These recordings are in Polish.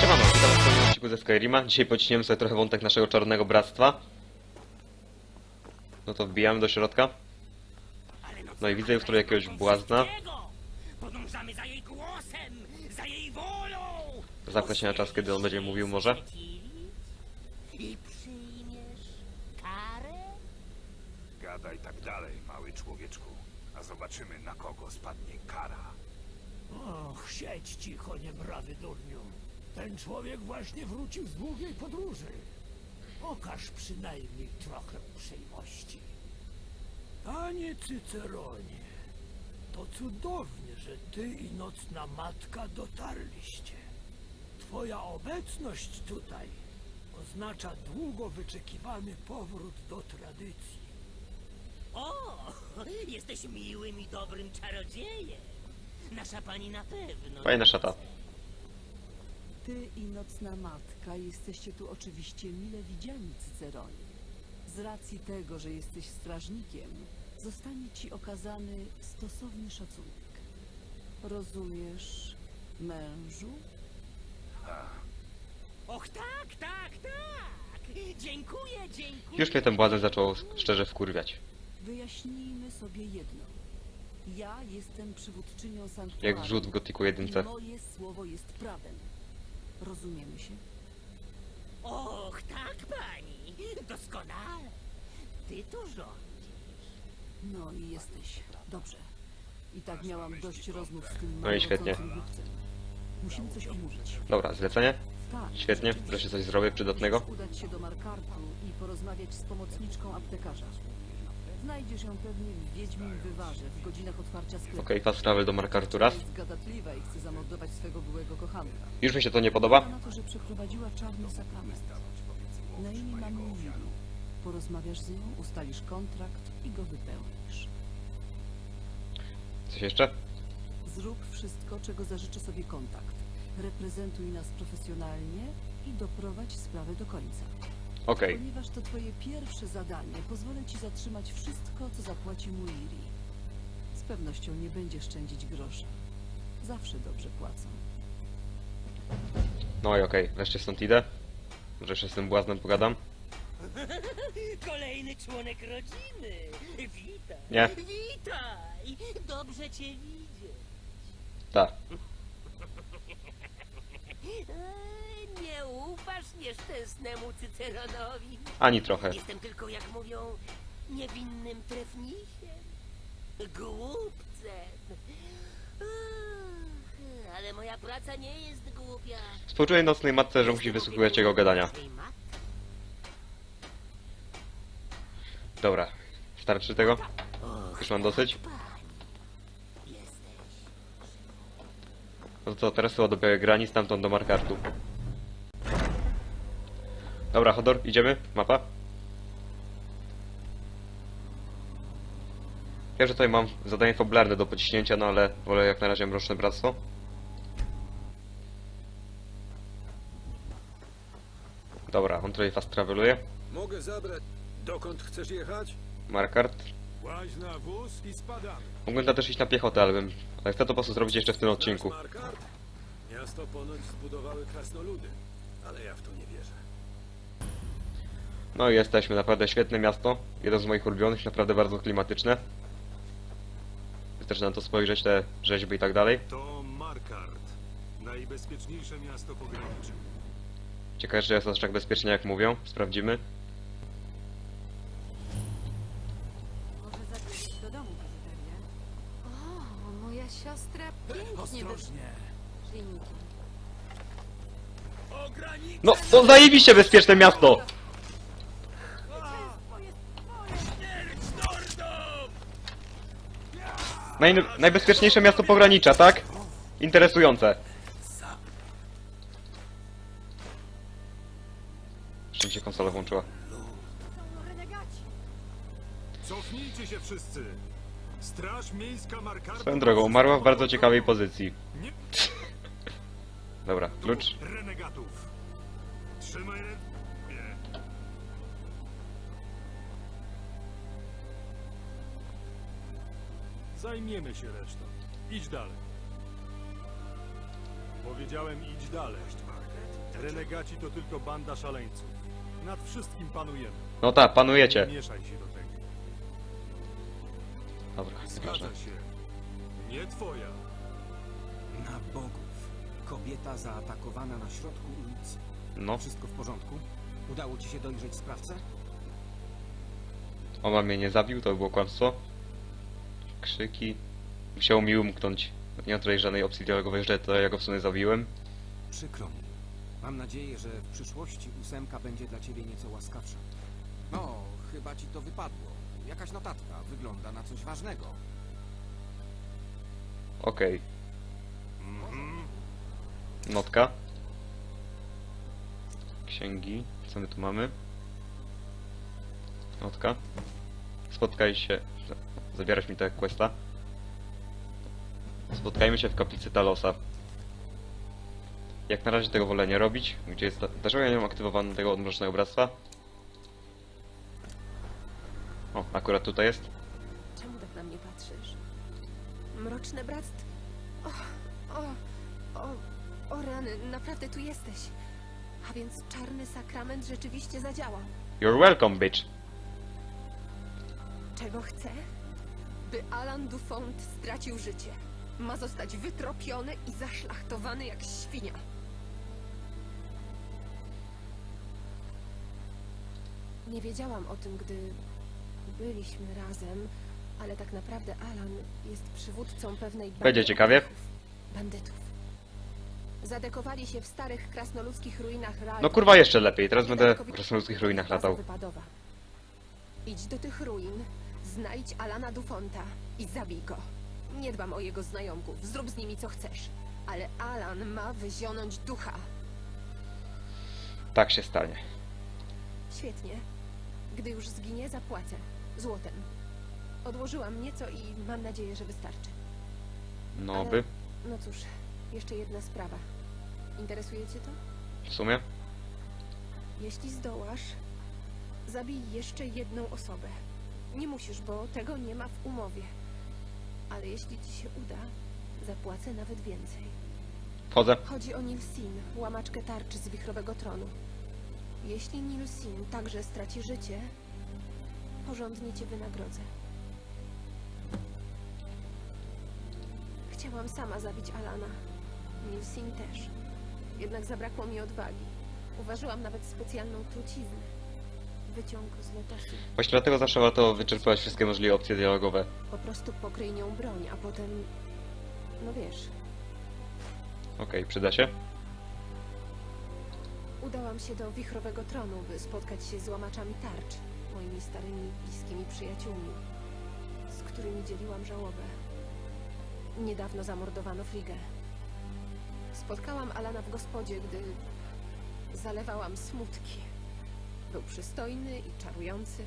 Siemano, witam w kolejnym ze Skyrima. Dzisiaj pociśniemy sobie trochę wątek naszego czarnego bractwa. No to wbijamy do środka. No i widzę już tu jakiegoś błazna. Podążamy na czas, kiedy on będzie mówił może. I przyjmiesz karę? Gadaj tak dalej, mały człowieczku, a zobaczymy na kogo spadnie kara. Och, siedź cicho, niebrawy durniu. Ten człowiek właśnie wrócił z długiej podróży. Okaż przynajmniej trochę uprzejmości. Panie Cyceronie, to cudownie, że ty i nocna matka dotarliście. Twoja obecność tutaj oznacza długo wyczekiwany powrót do tradycji. O, jesteś miłym i dobrym czarodziejem. Nasza pani na pewno. Fajna szata. Ty i nocna matka jesteście tu oczywiście mile widziani, Cyceronie. Z racji tego, że jesteś strażnikiem, zostanie ci okazany stosowny szacunek. Rozumiesz, mężu? Och tak, tak, tak. Dziękuję, dziękuję. Już mnie ten błazen zaczął szczerze wkurwiać. Wyjaśnijmy sobie jedno. Ja jestem przywódczynią sanktuarium. Jak wrzut w Gotiku jedynce. I moje słowo jest prawem. Rozumiemy się? Och tak, pani. Doskonale. Ty tu rządzisz. No i jesteś. Dobrze. I tak miałam dość rozmów z tym No i świetnie. głupcem. Musimy coś omówić. Dobra, zlecenie? Tak. Świetnie, wreszcie coś zrobię przydatnego. Udać się do Markartu i porozmawiać z pomocniczką aptekarza. Znajdziesz ją pewnie w Wiedźmin Wywarze w godzinach otwarcia sklepu. Okej, fast travel do Markartu raz. Jest gadatliwa i chce zamordować swego byłego kochanka. Już mi się to nie podoba. Na to, że przeprowadziła czarny sakrament. Na imię mamy Miri. Porozmawiasz z nią, ustalisz kontrakt i go wypełnisz. Coś jeszcze? Zrób wszystko, czego zażyczy sobie kontakt. Reprezentuj nas profesjonalnie i doprowadź sprawę do końca. Okej. Ponieważ to twoje pierwsze zadanie, pozwolę ci zatrzymać wszystko, co zapłaci Muiri. Z pewnością nie będzie szczędzić grosza. Zawsze dobrze płacą. No i okej, wreszcie stąd idę. Może jeszcze z tym błaznem pogadam. Kolejny członek rodziny. Witaj. Nie. Witaj. Dobrze cię widzieć. Tak. Nie ufasz nieszczęsnemu Cyceronowi. Ani trochę. Jestem tylko, jak mówią, niewinnym trefnisiem. Głupcem. Ach, Ale moja praca nie jest głupia. Współczuję nocnej matce, że musi wysłuchiwać jego gadania. Dobra. Starczy tego? Och, Już mam dosyć? No to teraz chyba do białej grani, stamtąd do Markartu. Dobra, Hodor, idziemy? Mapa? Ja, że tutaj mam zadanie fabularne do pociśnięcia, no ale wolę jak na razie Mroczne Bractwo. Dobra, on tutaj fast traveluje. Mogę zabrać. Dokąd chcesz jechać? Markart. Łaź na wóz i spadamy. Mógłbym tam też iść na piechotę, ale bym... Ale chcę to po prostu zrobić jeszcze w tym odcinku. Markart? Miasto ponoć zbudowały krasnoludy, ale ja w to nie wierzę. No i jesteśmy, naprawdę świetne miasto. Jeden z moich ulubionych, naprawdę bardzo klimatyczne. Wystarczy na to spojrzeć, te rzeźby i tak dalej. To Markart. Najbezpieczniejsze miasto pogranicze. Ciekawe, że jest aż tak bezpiecznie jak mówią. Sprawdzimy. Może zabierz do domu biżuterię? O, moja siostra pięknie Ostrożnie. No, to zajebiście bezpieczne miasto! Naj, najbezpieczniejsze miasto pogranicza, tak? Interesujące. Czym się konsola włączyła? Cofnijcie się wszyscy! Straż miejska Markartu... Swoją drogą, umarła w bardzo ciekawej pozycji. Dobra, klucz. Renegatów! Trzymaj Zajmiemy się resztą. Idź dalej. Powiedziałem idź dalej. Renegaci to tylko banda szaleńców. Nad wszystkim panujemy. No tak, Nie panujecie. mieszaj się do tego. Dobra. Zgadza się. Nie twoja. Na bogów. Kobieta zaatakowana na środku ulicy. No, Wszystko w porządku? Udało ci się dojrzeć sprawcę? ona mnie nie zabił, to było kłamstwo. Krzyki. Musiał mi umknąć. Nie tutaj żadnej opcji dialogowej, że to ja go w sumie zabiłem. Przykro mi. Mam nadzieję, że w przyszłości ósemka będzie dla ciebie nieco łaskawsza. No, chyba ci to wypadło. Jakaś notatka. Wygląda na coś ważnego. Okej. Mhm. Notka. Księgi. Co my tu mamy? Notka. Spotkaj się. Zabierać mi tę questa. Spotkajmy się w kaplicy Talosa. Jak na razie tego wolę nie robić. Gdzie jest. Dlaczego ja nie mam aktywowanego tego odmrocznego bractwa? O, akurat tutaj jest. Czemu tak na mnie patrzysz? Mroczne bractwo. O, o, o, o rany, naprawdę tu jesteś. A więc czarny sakrament rzeczywiście zadziałał. You're welcome, bitch. Czego chcę? By Alan Dufont stracił życie. Ma zostać wytropiony i zaszlachtowany jak świnia. Nie wiedziałam o tym, gdy byliśmy razem, ale tak naprawdę Alan jest przywódcą pewnej bandy Będzie ciekawie. Bandytów. Zadekowali się w starych krasnoludzkich ruinach Ralph. No kurwa jeszcze lepiej, teraz będę w krasnoludzkich ruinach latał. wypadowa. Idź do tych ruin, znajdź Alana Dufonta i zabij go. Nie dbam o jego znajomków, zrób z nimi co chcesz. Ale Alan ma wyzionąć ducha. Tak się stanie. Świetnie. Gdy już zginie, zapłacę. Złotem. Odłożyłam nieco i mam nadzieję, że wystarczy. No Ale- by, No cóż, jeszcze jedna sprawa. Interesuje cię to? w sumie. Jeśli zdołasz, zabij jeszcze jedną osobę. Nie musisz, bo tego nie ma w umowie. Ale jeśli ci się uda, zapłacę nawet więcej. Wchodzę. Chodzi o Nilsin, łamaczkę tarczy z wichrowego tronu. Jeśli Nilsin także straci życie, porządnie cię wynagrodzę. Chciałam sama zabić Alana. Nilsin też. Jednak zabrakło mi odwagi. Uważyłam nawet specjalną truciznę. Wyciąg z lotosu. Właśnie dlatego zawsze warto wyczerpać wszystkie możliwe opcje dialogowe. Po prostu pokryj nią broń, a potem... No wiesz, Okej, przyda się. Udałam się do wichrowego tronu, by spotkać się z łamaczami tarcz, moimi starymi, bliskimi przyjaciółmi, z którymi dzieliłam żałobę. Niedawno zamordowano Frigę. Spotkałam Alana w gospodzie, gdy zalewałam smutki. Był przystojny i czarujący.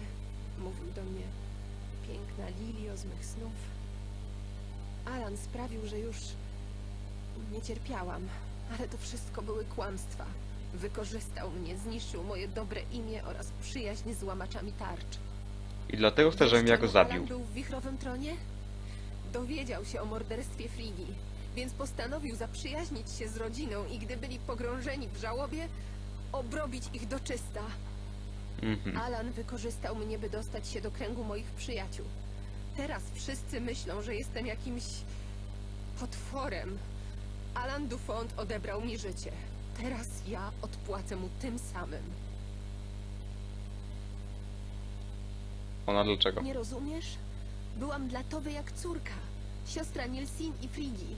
Mówił do mnie, piękna Lilio z mych snów. Alan sprawił, że już nie cierpiałam, ale to wszystko były kłamstwa. Wykorzystał mnie, zniszczył moje dobre imię oraz przyjaźń z łamaczami tarcz. I dlatego chcę, żebym ja go zabił. Alan był w wichrowym tronie? Dowiedział się o morderstwie Frigi, więc postanowił zaprzyjaźnić się z rodziną i gdy byli pogrążeni w żałobie, obrobić ich do czysta. Mhm. Alan wykorzystał mnie, by dostać się do kręgu moich przyjaciół. Teraz wszyscy myślą, że jestem jakimś potworem. Alan Dufont odebrał mi życie. Teraz ja odpłacę mu tym samym. Ona dlaczego? Nie rozumiesz? Byłam dla Towy jak córka. Siostra Nilsin i Frigi.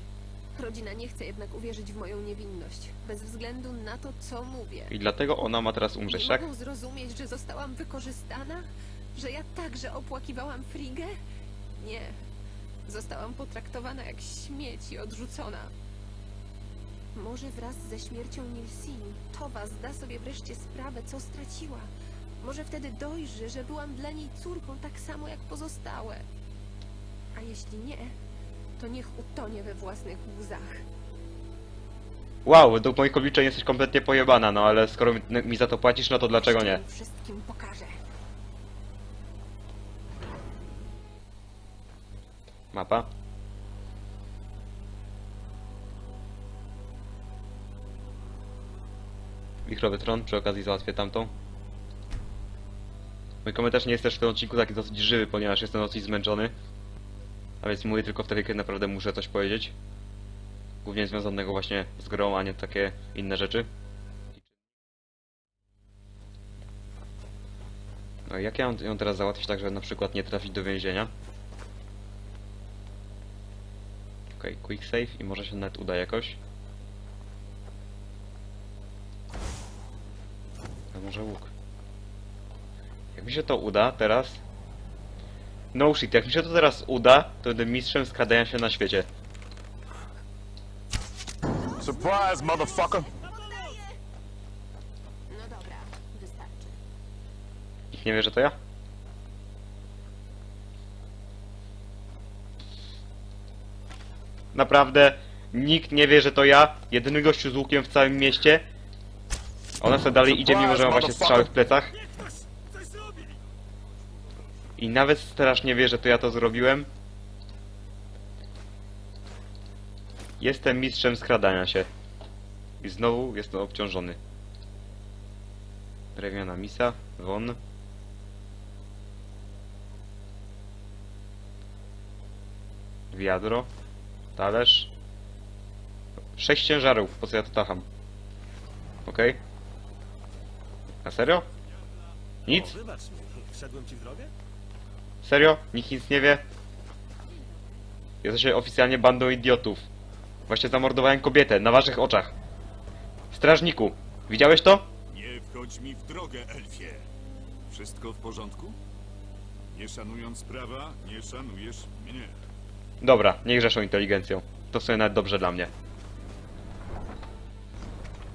Rodzina nie chce jednak uwierzyć w moją niewinność. Bez względu na to, co mówię. I dlatego ona ma teraz umrzeć, nie tak? mogą zrozumieć, że zostałam wykorzystana? Że ja także opłakiwałam Frigę? Nie. Zostałam potraktowana jak śmieć i odrzucona. Może wraz ze śmiercią Nilsin Towa zda sobie wreszcie sprawę, co straciła. Może wtedy dojrzy, że byłam dla niej córką tak samo jak pozostałe. A jeśli nie, to niech utonie we własnych łzach. Wow, według moich obliczeń jesteś kompletnie pojebana, no ale skoro mi, mi za to płacisz, no to dlaczego nie? Jeszcze wszystkim pokażę. Mapa. Wichrowy tron, przy okazji załatwię tamtą. Mój komentarz nie jest też w tym odcinku taki dosyć żywy, ponieważ jestem dosyć zmęczony. A więc mówię tylko wtedy, kiedy naprawdę muszę coś powiedzieć. Głównie związanego właśnie z grą, a nie takie inne rzeczy. No jak ja ją teraz załatwić tak, żeby na przykład nie trafić do więzienia? Okej, quick save i może się nawet uda jakoś. A może łuk? Jak mi się to uda teraz? No shit, jak mi się to teraz uda, to będę mistrzem skradania się na świecie. Surprise, motherfucker! No dobra, wystarczy. Nikt nie wie, że to ja? Naprawdę, nikt nie wie, że to ja. Jedyny gościu z łukiem w całym mieście. Ona sobie dalej idzie, mimo że ma właśnie strzały w plecach. I nawet straż nie wie, że to ja to zrobiłem. Jestem mistrzem skradania się. I znowu jestem obciążony. Drewniana misa, won. Wiadro, talerz. Sześć ciężarów, po co ja to tacham? Okej? Na serio? Nic? Wszedłem ci w drogę? Serio? Nikt nic nie wie? Jesteście oficjalnie bandą idiotów. Właśnie zamordowałem kobietę, na waszych oczach. Strażniku, widziałeś to? Nie wchodź mi w drogę, Elfie. Wszystko w porządku? Nie szanując prawa, nie szanujesz mnie. Dobra, nie grzeszą inteligencją. To sobie nawet dobrze dla mnie.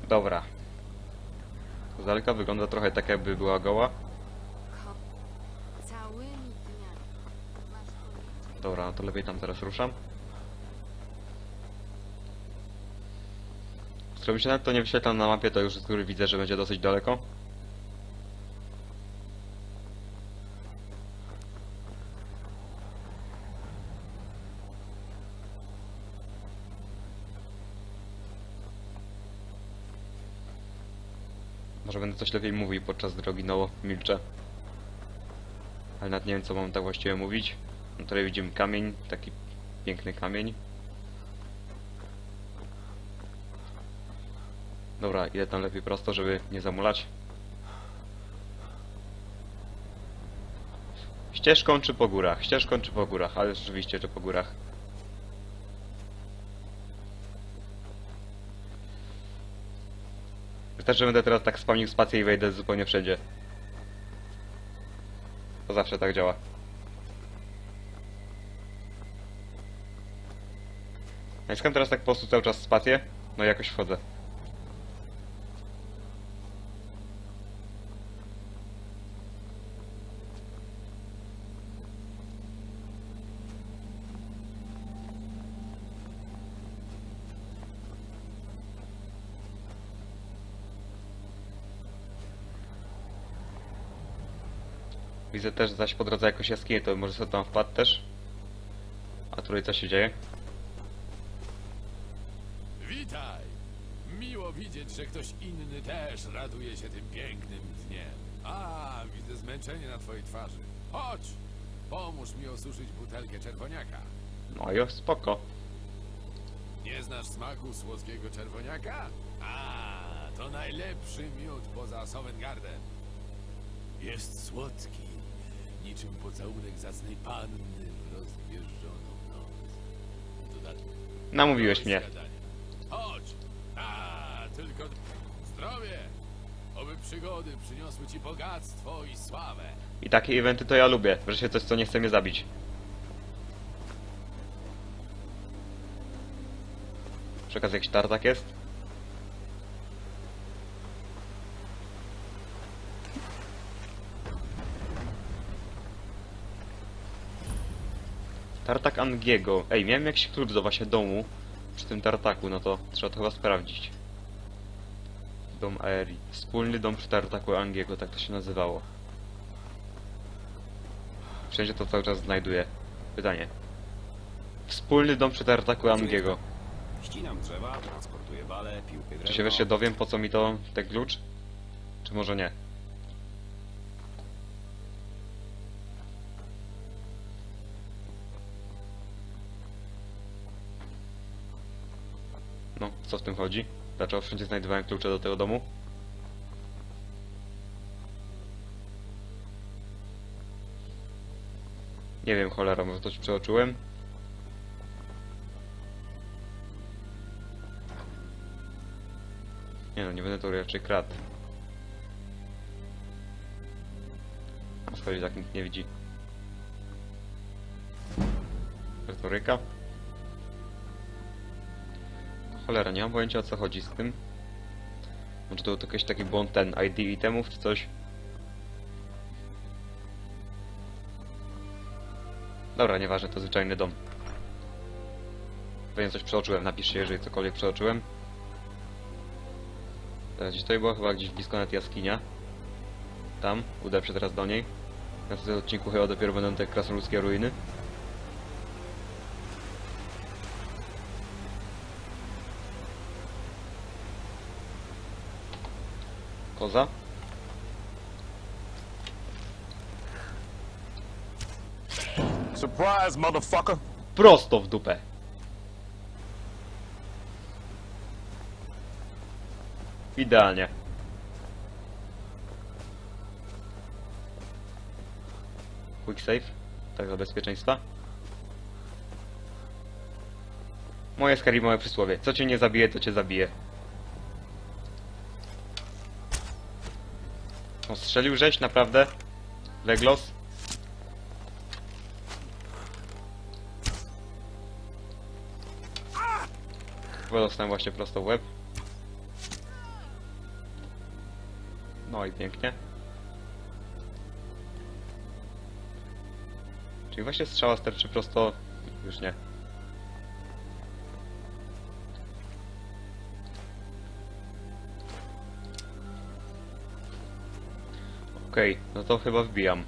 Dobra. Z daleka wygląda trochę tak jakby była goła. Dobra, to lepiej tam teraz ruszam. Skoro mi się nawet to nie wyświetla na mapie, to już z góry widzę, że będzie dosyć daleko. Może będę coś lepiej mówił podczas drogi, no milczę. Ale nawet nie wiem co mam tak właściwie mówić. No tutaj widzimy kamień, taki piękny kamień. Dobra, idę tam lepiej prosto, żeby nie zamulać. Ścieżką czy po górach? Ścieżką czy po górach? Ale rzeczywiście, że po górach. Wystarczy, że będę teraz tak spamił spację i wejdę zupełnie wszędzie. To zawsze tak działa. Naciskam teraz tak po prostu cały czas spację, no jakoś wchodzę. Widzę też zaś po drodze jakąś jaskinię, to może sobie tam wpadł też. A tutaj co się dzieje? Witaj! Miło widzieć, że ktoś inny też raduje się tym pięknym dniem. A, widzę zmęczenie na twojej twarzy. Chodź! Pomóż mi osuszyć butelkę czerwoniaka. No i spoko. Nie znasz smaku słodkiego czerwoniaka? A, to najlepszy miód poza Sovengardem. Jest słodki, niczym pocałunek zacnej panny w rozbieżoną noc. W dodatku Namówiłeś mnie. Chodź! A, tylko zdrowie! Oby przygody przyniosły ci bogactwo i sławę. I takie eventy to ja lubię. Wreszcie coś, co nie chce mnie zabić. Przy jakiś tartak jest? Tartak Angiego. Ej, miałem jakiś klucz do właśnie domu przy tym tartaku, no to trzeba to chyba sprawdzić. Dom Aeri. Wspólny dom przy tartaku Angiego, tak to się nazywało. Wszędzie to cały czas znajduję. Pytanie. Wspólny dom przed ataku Angiego. Ścinam drzewa, transportuję piłkę drewno. Czy się wreszcie dowiem, po co mi to ten klucz? Czy może nie? No, co w tym chodzi? Dlaczego wszędzie znajdowałem klucze do tego domu? Nie wiem, cholera, może coś przeoczyłem? Nie no, nie będę to raczej kradł. A skoro tak nikt nie widzi. Retoryka? Cholera, nie mam pojęcia o co chodzi z tym. Może to był jakiś taki błąd ten ID itemów czy coś? Dobra, nieważne, to zwyczajny dom. Pewnie coś przeoczyłem, napiszcie, jeżeli cokolwiek przeoczyłem. Teraz gdzieś tutaj była chyba gdzieś blisko nawet jaskinia. Tam, uda się teraz do niej. Na tym odcinku chyba dopiero będą te krasnoludzkie ruiny. Koza? Surprise, motherfucker! Prosto w dupę! Idealnie. Quick save. Tak dla bezpieczeństwa. Moje skarimowe przysłowie. Co cię nie zabije, to cię zabije. O, strzelił żeś, naprawdę? Leglos? Chyba dostałem właśnie prosto w łeb. No i pięknie. Czyli właśnie strzała sterczy prosto... Już nie. Okej, no to chyba wbijam.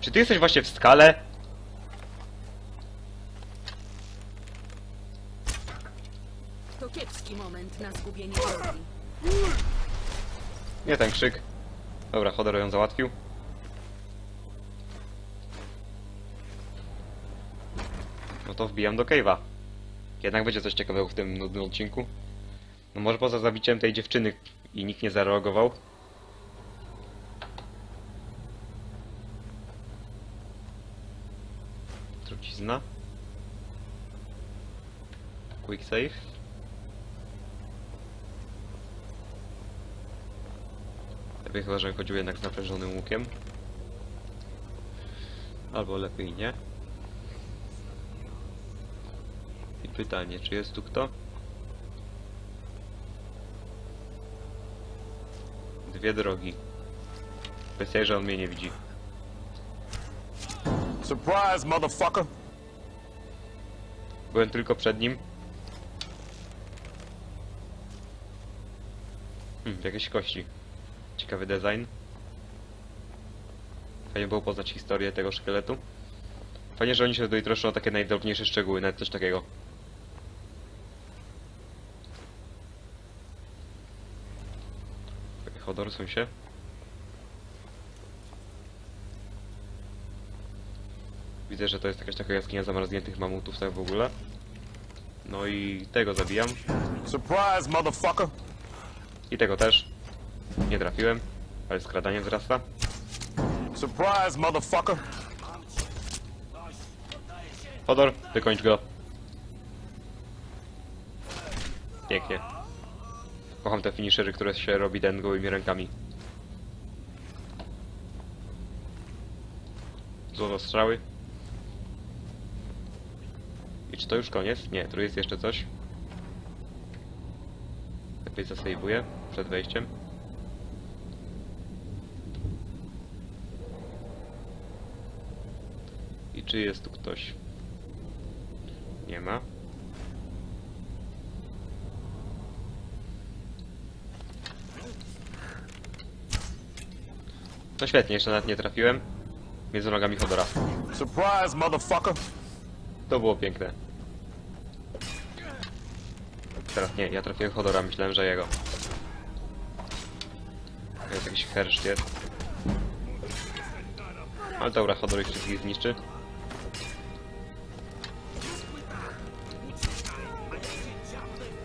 Czy ty jesteś właśnie w skale? To kiepski moment na zgubienie drogi. Nie ten krzyk. Dobra, Hodor ją załatwił. No to wbijam do cave'a. Jednak będzie coś ciekawego w tym nudnym odcinku. No może poza zabiciem tej dziewczyny i nikt nie zareagował. Trucizna. Quick save. Lepiej chyba, że chodził jednak z naprężonym łukiem. Albo lepiej nie. I pytanie, czy jest tu kto? Dwie drogi. Kwestia, że on mnie nie widzi. Surprise, motherfucker! Byłem tylko przed nim. Hmm, jakieś kości. Ciekawy design. Fajnie było poznać historię tego szkieletu. Fajnie, że oni się tutaj troszczą o takie najdrobniejsze szczegóły, nawet coś takiego. Hodor, są się. Widzę, że to jest jakaś taka jaskinia zamarzniętych mamutów tak w ogóle. No i tego zabijam. Surprise, motherfucker! I tego też. Nie trafiłem, ale skradanie wzrasta. Surprise, motherfucker! Hodor, wykończ go. Pięknie. Kocham te finishery, które się robi ten gołymi rękami. Złoto strzały. I czy to już koniec? Nie, tu jest jeszcze coś. Lepiej zasejwuję przed wejściem. I czy jest tu ktoś? Nie ma. No świetnie, jeszcze nawet nie trafiłem. Między nogami Hodora. Surprise, motherfucker. To było piękne. Teraz nie, ja trafiłem Hodora, myślałem, że jego. To jest jakiś herszt jest. Ale dobra, Hodor ich wszystkich zniszczy.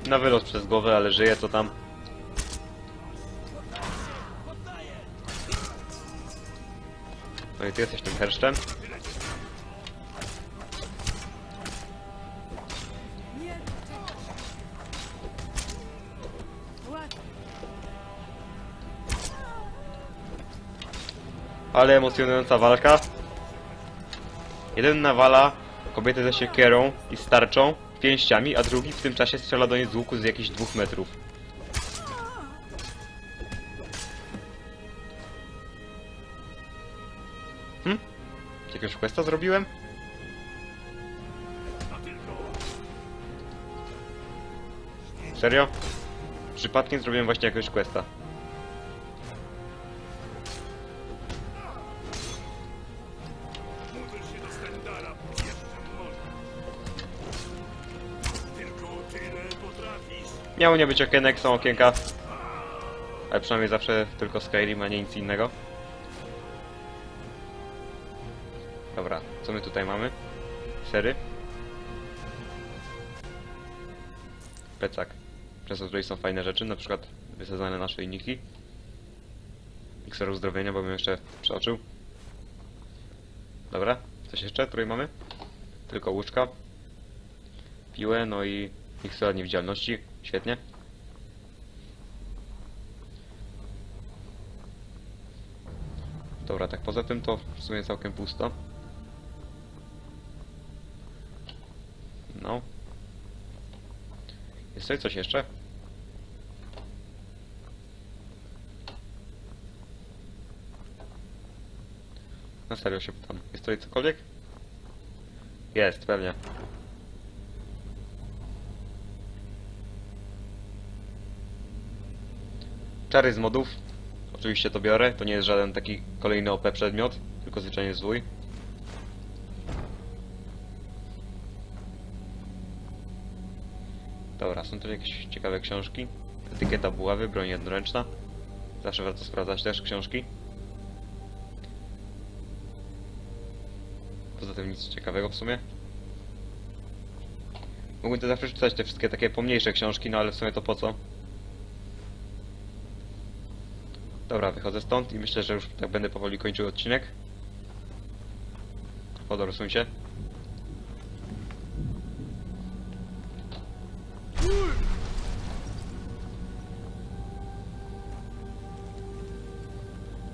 Na wylos przez głowę, ale żyje to tam. No i ty jesteś tym herszczem. Ale emocjonująca walka. Jeden nawala kobietę ze siekierą i starczą, pięściami, a drugi w tym czasie strzela do niej z łuku z jakichś dwóch metrów. Jakiegoś questa zrobiłem? Serio? Przypadkiem zrobiłem właśnie jakiegoś questa. Miało nie być okienek, są okienka. Ale przynajmniej zawsze tylko Skyrim, a nie nic innego. Co my tutaj mamy? Sery? Plecak. Przez to tutaj są fajne rzeczy, na przykład wysadzane nasze inniki. Mikser uzdrowienia, bo bym jeszcze przeoczył. Dobra, coś jeszcze tutaj mamy? Tylko łóżka. Piłę, no i miksera niewidzialności. Świetnie. Dobra, tak poza tym to w sumie całkiem pusto. No. Jest tutaj coś jeszcze? Na serio się pytam. Jest tutaj cokolwiek? Jest, pewnie. Czary z modów. Oczywiście to biorę. To nie jest żaden taki kolejny OP przedmiot, tylko zwyczajnie zwój. Dobra, są tu jakieś ciekawe książki. Etykieta buławy, broń jednoręczna. Zawsze warto sprawdzać też książki. Poza tym nic ciekawego w sumie. Mógłbym to zawsze czytać te wszystkie takie pomniejsze książki, no ale w sumie to po co? Dobra, wychodzę stąd i myślę, że już tak będę powoli kończył odcinek. Usuń się.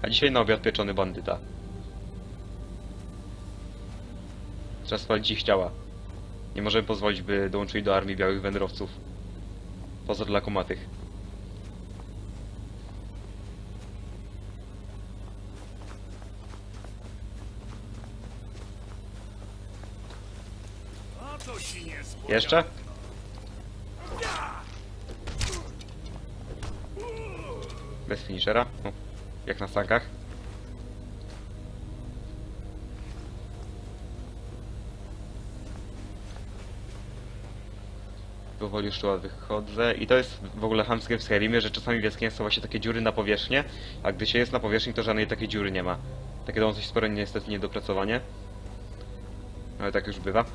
A dzisiaj na obiad pieczony bandyta. Trzeba spalić ich ciała. Nie możemy pozwolić, by dołączyli do armii białych wędrowców. Pozor dla kumatych. Jeszcze? Bez finishera? No, jak na sankach. Powoli już tu wychodzę i to jest w ogóle hamskie w Skyrimie, że czasami w jaskiniach są właśnie takie dziury na powierzchnię, a gdy się jest na powierzchni, to żadnej takiej dziury nie ma. Takie dosyć spore niestety niedopracowanie. Ale tak już bywa.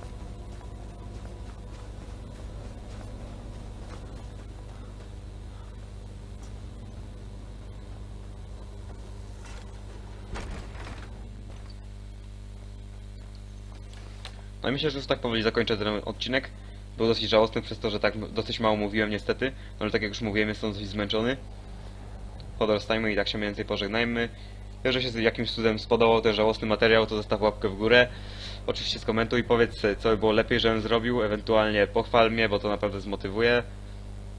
No i myślę, że już tak powoli zakończę ten odcinek. Był dosyć żałosny przez to, że tak dosyć mało mówiłem niestety. No ale tak jak już mówiłem, jestem dosyć zmęczony. Podrostajmy i tak się mniej więcej pożegnajmy. Jeżeli się jakimś cudem spodobał ten żałosny materiał, to zostaw łapkę w górę. Oczywiście skomentuj, powiedz co by było lepiej, żebym zrobił, ewentualnie pochwal mnie, bo to naprawdę zmotywuje.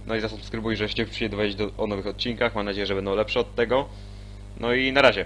No i zasubskrybuj, żebyście przyjdzie dowiedzieć do, o nowych odcinkach. Mam nadzieję, że będą lepsze od tego. No i na razie.